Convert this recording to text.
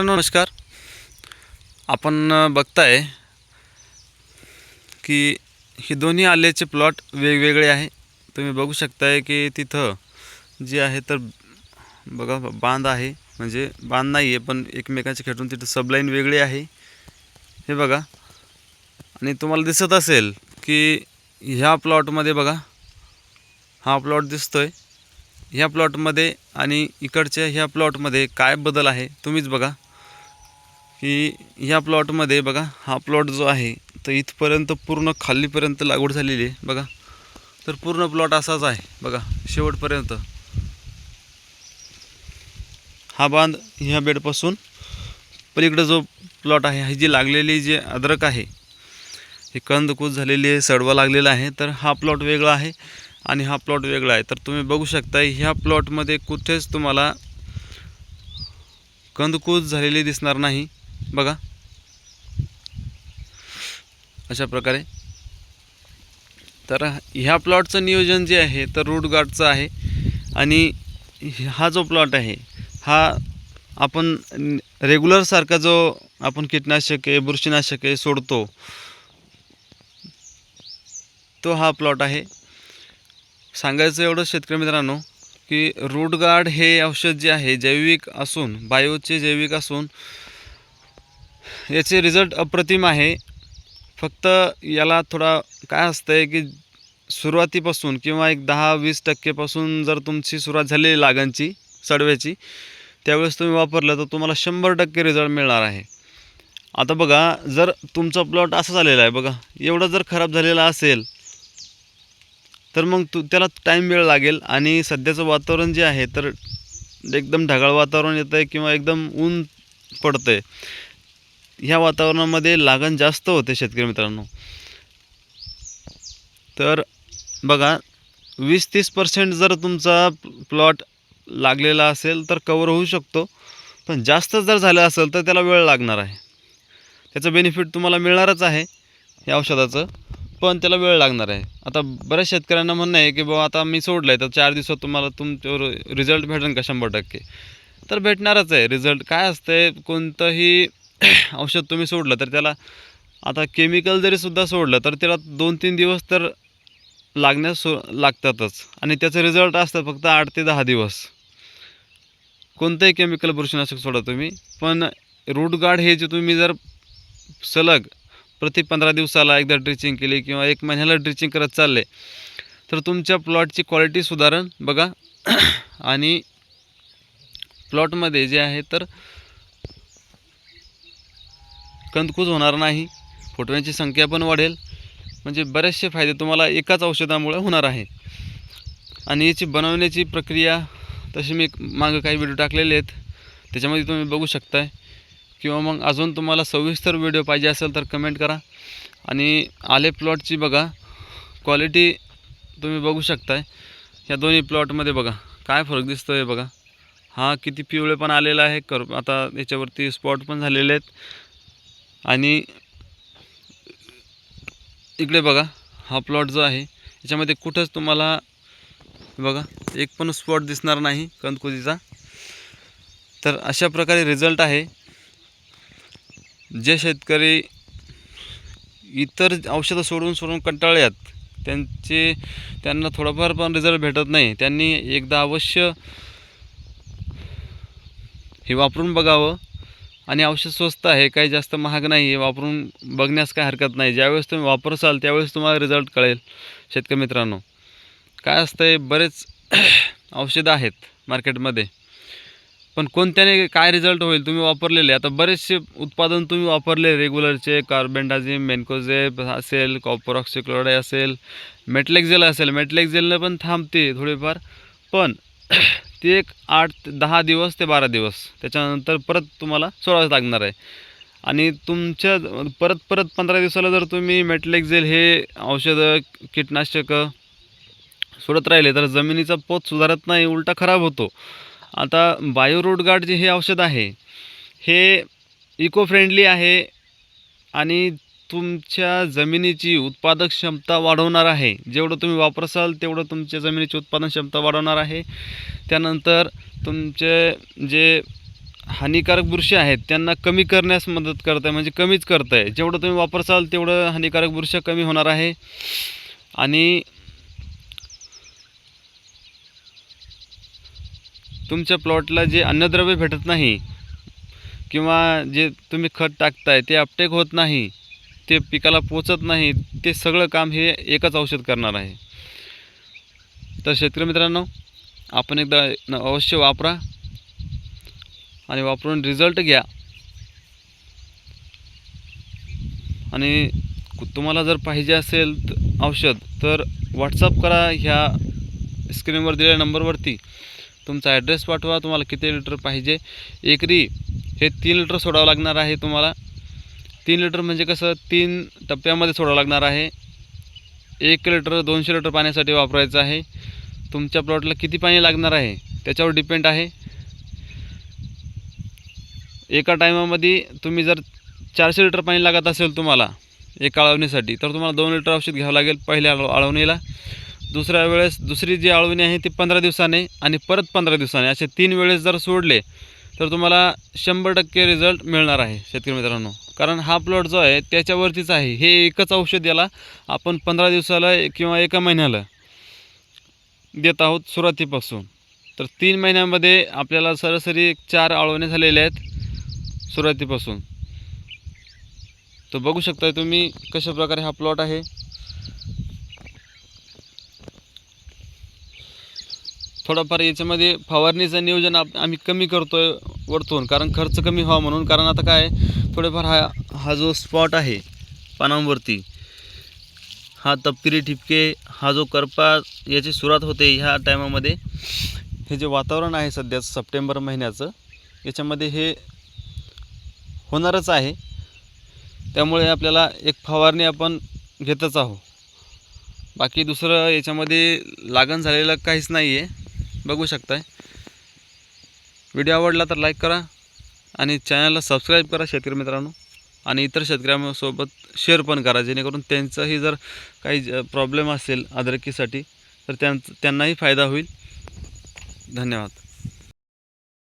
नमस्कार. आपण बघताय की हे दोन्ही आल्याचे प्लॉट वेगवेगळे आहे. तुम्ही बघू शकताय की तिथं जे आहे तर बघा बांध आहे. म्हणजे बांध नाही आहे पण एकमेकांचे खेटून तिथं सबलाईन वेगळी आहे. हे बघा. आणि तुम्हाला दिसत असेल की ह्या प्लॉटमध्ये बघा हा प्लॉट दिसतो आहे ह्या प्लॉटमध्ये आणि इकडच्या ह्या प्लॉटमध्ये काय बदल आहे तुम्हीच बघा. की ह्या प्लॉटमध्ये बघा हा प्लॉट जो आहे तर इथपर्यंत पूर्ण खालीपर्यंत लागवड झालेली आहे बघा. तर पूर्ण प्लॉट असाच आहे बघा शेवटपर्यंत. हा बांध ह्या बेडपासून पलीकडं जो प्लॉट आहे ही जी लागलेली जे अद्रक आहे हे कंदकूस झालेली आहे सडवा लागलेला आहे तर हा प्लॉट वेगळा आहे आणि हा प्लॉट वेगळा आहे. तर तुम्ही बघू शकता ह्या प्लॉटमध्ये कुठेच तुम्हाला कंदकूस झालेली दिसणार नाही. बघा. अशा प्रकारे. तर ह्या प्लॉटचं नियोजन जे आहे तर रूट गार्डचं आहे. आणि हा जो प्लॉट आहे हा आपण रेग्युलरसारखा जो आपण कीटनाशके बुरशीनाशके सोडतो तो हा प्लॉट आहे. सांगायचं एवढं शेतकरी मित्रांनो की रूट गार्ड हे औषध जे आहे जैविक असून बायोचे जैविक असून याचे रिझल्ट अप्रतिम आहे. फक्त याला थोडा काय असतं आहे की सुरुवातीपासून किंवा एक दहा वीस टक्केपासून जर तुमची सुरुवात झाली लागणची सडव्याची त्यावेळेस तुम्ही वापरलं तर तुम्हाला शंभर टक्के रिझल्ट मिळणार आहे. आता बघा जर तुमचा प्लॉट असा झालेला आहे बघा एवढा जर खराब झालेला असेल तर मग तू त्याला टाईम वेळ लागेल आणि सध्याचं वातावरण जे आहे तर एकदम ढगाळ वातावरण येतं आहे किंवा एकदम ऊन पडतं आहे ह्या वातावरणामध्ये लागण जास्त होते शेतकरी मित्रांनो. तर बघा वीस तीस पर्सेंट जर तुमचा प्लॉट लागलेला असेल तर कवर होऊ शकतो. पण जास्त जर झालं असेल तर त्याला वेळ लागणार आहे. त्याचं बेनिफिट तुम्हाला मिळणारच आहे या औषधाचं पण त्याला वेळ लागणार आहे. आता बऱ्याच शेतकऱ्यांना म्हणणं आहे की बाबा आता मी सोडलं आहे तर चार दिवसात तुम्हाला तुमच्यावर रिझल्ट भेटेल का शंभर टक्के? तर भेटणारच आहे. रिझल्ट काय असतंय? कोणतंही औषध तुम्ही सोडलं तर त्याला आता केमिकल जरी सुद्धा सोडलं तर त्याला दोन तीन दिवस तर लागण्यास सो लागतातच. आणि त्याचं रिझल्ट असतं फक्त आठ ते दहा दिवस. कोणतंही केमिकल बुरशीनाशक सोडा तुम्ही पण रूट गार्ड हे जे तुम्ही जर सलग प्रति पंधरा दिवसाला एकदा ड्रिचिंग केली किंवा एक महिन्याला ड्रिचिंग करत चालले तर तुमच्या प्लॉटची क्वालिटी सुधारण बघा. आणि प्लॉटमध्ये जे आहे तर कंदकूज होणार नाही फुटण्याची संख्या पण वाढेल. म्हणजे बरेचसे फायदे तुम्हाला एकाच औषधामुळे होणार आहे आणि याची बनवण्याची प्रक्रिया तशी मी मागं काही व्हिडिओ टाकलेले आहेत. त्याच्यामध्ये तुम्ही बघू शकताय. किंवा मग अजून तुम्हाला सविस्तर व्हिडिओ पाहिजे असेल तर कमेंट करा. आणि आले प्लॉटची बघा. क्वालिटी तुम्ही बघू शकताय. या दोन्ही प्लॉटमध्ये बघा. काय फरक दिसतो आहे बघा. हा किती पिवळे पण आलेला आहे. कर आता याच्यावरती स्पॉट पण झालेले आहेत. आणि इकडे बघा हा प्लॉट जो आहे याच्यामध्ये कुठंच तुम्हाला बघा एक पण स्पॉट दिसणार नाही कंदकुजीचा तर अशा प्रकारे रिझल्ट आहे. जे शेतकरी इतर औषधं सोडून सोडून कंटाळल्यात त्यांचे त्यांना थोडंफार पण रिझल्ट भेटत नाही. त्यांनी एकदा अवश्य हे वापरून बघावं. आणि औषध स्वस्त आहे काही जास्त महाग नाही आहे वापरून बघण्यास काय हरकत नाही. ज्यावेळेस तुम्ही वापरसाल त्यावेळेस तुम्हाला रिझल्ट कळेल शेतकरी मित्रांनो. काय असतंय बरेच औषधं आहेत मार्केटमध्ये पण कोणत्याने काय रिझल्ट होईल तुम्ही वापरलेले? आता बरेचसे उत्पादन तुम्ही वापरले रेग्युलरचे कार्बेंडाझिम मेनकोझेप असेल कॉपर ऑक्सिक्लोराईड असेल मेटलेक्झेल असेल. मेटलेक्झेलनं पण थांबते थोडेफार पण ते एक आठ ते दहा दिवस ते बारा दिवस. त्याच्यानंतर परत तुम्हाला सोडावंच लागणार आहे. आणि तुमच्या परत परत पंधरा दिवसाला जर तुम्ही मेटलेक्झेल हे औषधं कीटनाशकं सोडत राहिले तर जमिनीचा पोत सुधारत नाही उलटा खराब होतो. आता बायो गार्ड जे हे औषध आहे हे इको फ्रेंडली आहे आणि तुमच्या जमिनीची उत्पादक क्षमता वाढवणार आहे. जेवढं तुम्ही वापरसाल तेवढं तुमच्या जमिनीची उत्पादन क्षमता वाढवणार आहे. त्यानंतर तुमचे जे हानिकारक बुरशी आहेत त्यांना कमी करण्यास मदत करत आहे म्हणजे कमीच करत आहे जेवढं तुम्ही वापरसाल तेवढं हानिकारक बुरशी कमी होणार आहे. आणि तुमच्या प्लॉटला जे अन्नद्रव्य भेटत नाही किंवा जे तुम्ही खत टाकताय ते अपटेक होत नाही ते पिकाला पोचत नाही ते सगळं काम हे एकच औषध करणार आहे. तर शेतकरी मित्रांनो आपण एकदा न- अवश्य वापरा आणि वापरून रिझल्ट घ्या. आणि तुम्हाला जर पाहिजे असेल औषध तर व्हॉट्सअप करा ह्या स्क्रीनवर दिलेल्या नंबरवरती. तुमचा ॲड्रेस पाठवा तुम्हाला किती लिटर पाहिजे. एकरी हे तीन लिटर सोडावं लागणार आहे तुम्हाला. तीन लिटर म्हणजे कसं तीन टप्प्यामध्ये सोडावं लागणार आहे. एक लिटर दोनशे लिटर पाण्यासाठी वापरायचं आहे. तुमच्या प्लॉटला किती पाणी लागणार आहे त्याच्यावर डिपेंड आहे. एका टायमामध्ये तुम्ही जर चारशे लिटर पाणी लागत असेल तुम्हाला एका आळवणीसाठी तर तुम्हाला दोन लिटर औषध घ्यावं लागेल पहिल्या आळव आळवणीला दुसऱ्या वेळेस दुसरी जी आळवणी आहे ती पंधरा दिवसाने आणि परत पंधरा दिवसाने. असे तीन वेळेस जर सोडले तर तुम्हाला शंभर टक्के रिझल्ट मिळणार आहे शेतकरी मित्रांनो. कारण हा प्लॉट जो आहे त्याच्यावरतीच आहे. हे एकच औषध याला आपण पंधरा दिवसाला किंवा एका महिन्याला देत आहोत सुरुवातीपासून. तर तीन महिन्यामध्ये आपल्याला सरासरी चार आळवणे झालेले आहेत सुरुवातीपासून. तर बघू शकताय तुम्ही कशा प्रकारे हा प्लॉट आहे. थोडंफार याच्यामध्ये फवारणीचं नियोजन आप आम्ही कमी करतो आहे वरतून कारण खर्च कमी व्हावा म्हणून. कारण आता काय थोडेफार हा हा जो स्पॉट आहे पानांवरती हा तपकिरी ठिपके हा जो करपा याची सुरुवात होते ह्या टायमामध्ये हे जे वातावरण आहे सध्या सप्टेंबर महिन्याचं याच्यामध्ये हे होणारच आहे. त्यामुळे आपल्याला एक फवारणी आपण घेतच आहो बाकी दुसरं याच्यामध्ये लागण झालेलं काहीच नाही आहे बघू शकताय. व्हिडिओ आवडला तर लाईक करा आणि चॅनलला सबस्क्राईब करा शेतकरी मित्रांनो. आणि इतर शेतकऱ्यांसोबत शेअर पण करा जेणेकरून त्यांचाही जर काही प्रॉब्लेम असेल अद्रकीसाठी तर त्यां त्यांनाही फायदा होईल. धन्यवाद.